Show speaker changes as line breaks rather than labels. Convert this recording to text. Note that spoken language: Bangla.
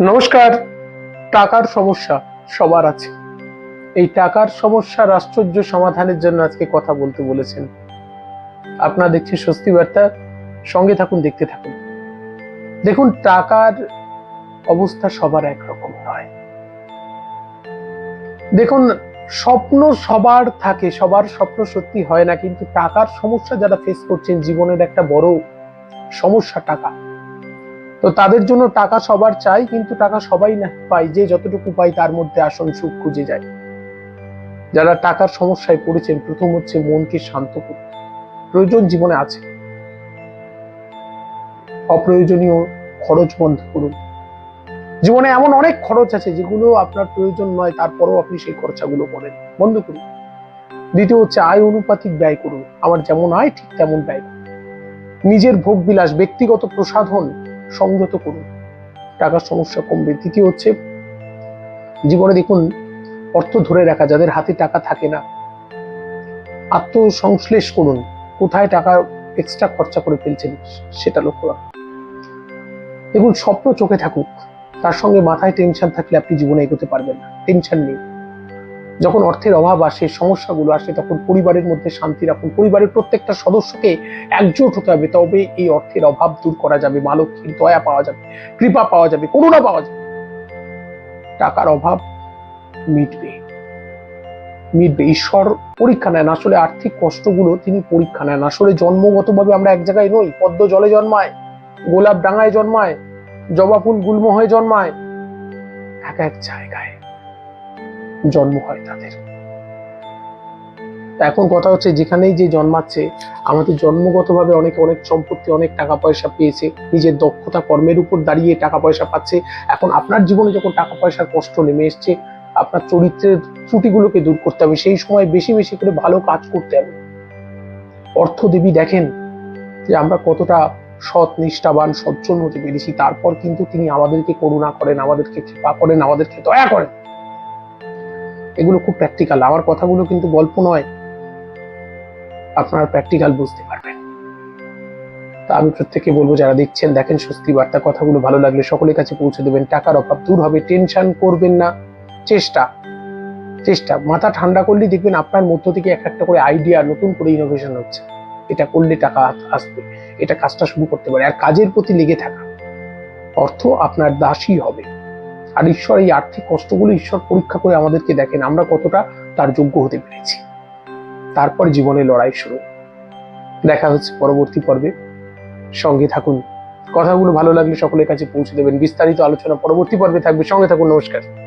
নমস্কার, টাকার সমস্যা সবার আছে। এই টাকার সমস্যা আশ্চর্য সমাধানের জন্য আজকে কথা বলতে বলেছেন। আপনারা দেখছেন স্বস্তি বার্তা, সঙ্গে থাকুন, দেখতে থাকুন। দেখুন, টাকার অবস্থা সবার একরকম নয়। দেখুন, স্বপ্ন সবার থাকে, সবার স্বপ্ন সত্যি হয় না, কিন্তু টাকার সমস্যা যারা ফেস করছেন, জীবনের একটা বড় সমস্যা টাকা। তো তাদের জন্য টাকা সবার চাই, কিন্তু টাকা সবাই না পায়, যে যতটুকু পাই তার মধ্যে আসন সুখ খুঁজে যায়। যারা টাকার সমস্যায় পড়েছেন, প্রথম হচ্ছে মনকে শান্ত করতে প্রয়োজন জীবনে আছে। অপ্রয়োজনীয় খরচ বন্ধ করুন। জীবনে এমন অনেক খরচ আছে যেগুলো আপনার প্রয়োজন নয়, তারপরেও আপনি সেই খরচাগুলো করেন। বন্ধ করুন। দ্বিতীয় হচ্ছে আয় অনুপাতিক ব্যয় করুন। আমার যেমন আয়, ঠিক তেমন ব্যয়। নিজের ভোগ বিলাস, ব্যক্তিগত প্রসাধন সংযত করুন। টাকার সমস্যা কমবে। তৃতীয় হচ্ছে, জীবনে দেখুন, অর্থ ধরে রাখা, যাদের হাতে টাকা থাকে না, আত্মসংশ্লেষ করুন। কোথায় টাকা এক্সট্রা খরচা করে ফেলছেন, সেটা লক্ষ্য রাখুন। দেখুন, স্বপ্ন চোখে থাকুক, তার সঙ্গে মাথায় টেনশন থাকলে আপনি জীবনে এগোতে পারবেন না। টেনশন নেই। যখন অর্থের অভাব আসে, সমস্যাগুলো আসে, তখন পরিবারের মধ্যে শান্তি রাখুন। পরিবারের প্রত্যেকটা সদস্যকে একজোট হতে হবে, তবে এই অর্থের অভাব দূর করা যাবে, মা লক্ষ্মীর দয়া পাওয়া যাবে, কৃপা পাওয়া যাবে, করুণা পাওয়া যাবে। টাকার অভাব মিটবে। মিটবে। ঈশ্বর পরীক্ষা নেন। আসলে আর্থিক কষ্টগুলো তিনি পরীক্ষা নেন। আসলে জন্মগতভাবে আমরা এক জায়গায় নই। পদ্ম জলে জন্মায়, গোলাপ ডাঙায় জন্মায়, জবা ফুল গুল্ম হয়ে জন্মায়। এক এক জায়গায়। জন্ম হয় তাদের। এখন কথা হচ্ছে যেখানেই যে জন্মাচ্ছে, আমাদের জন্মগতভাবে অনেকে অনেক সম্পত্তি, অনেক টাকা পয়সা পেয়েছে, নিজের দক্ষতা, কর্মের উপর দাঁড়িয়ে টাকা পয়সা পাচ্ছে। এখন আপনার জীবনে যখন টাকা পয়সার কষ্ট নেমে এসছে, আপনার চরিত্রের ত্রুটিগুলোকে দূর করতে হবে। সেই সময় বেশি বেশি করে ভালো কাজ করতে হবে। অর্থ দেবী দেখেন যে আমরা কতটা সৎ, নিষ্ঠাবান সজ্জন হতে পেরেছি। তারপর কিন্তু তিনি আমাদেরকে করুণা করেন, আমাদেরকে কৃপা করেন, আমাদেরকে দয়া করেন। এগুলো খুব প্র্যাকটিক্যাল আমার কথাগুলো কিন্তু গল্প নয়। আপনারা প্র্যাকটিক্যাল বুঝতে পারবেন। তা আমি প্রত্যেককে বলব, যারা দেখছেন, দেখেন স্বস্তি বার্তা, কথাগুলো ভালো লাগলে সকলের কাছে পৌঁছে দেবেন। টাকার অভাব দূর হবে, টেনশন করবেন না। চেষ্টা চেষ্টা। মাথা ঠান্ডা করলেই দেখবেন আপনার মধ্য থেকে এক একটা করে আইডিয়া নতুন করে ইনোভেশন হচ্ছে। এটা করলে টাকা আসবে। এটা কাজটা শুরু করতে পারে। আর কাজের প্রতি লেগে থাকা। অর্থ আপনার দাসী হবে। আর ঈশ্বর এই আর্থিক কষ্টগুলো ঈশ্বর পরীক্ষা করে আমাদেরকে দেখেন আমরা কতটা তার যোগ্য হতে পেরেছি। তারপর জীবনে লড়াই শুরু। দেখা হচ্ছে পরবর্তী পর্বে। সঙ্গে থাকুন। কথাগুলো ভালো লাগলে সকলের কাছে পৌঁছে দেবেন। বিস্তারিত আলোচনা পরবর্তী পর্বে থাকবে। সঙ্গে থাকুন। নমস্কার।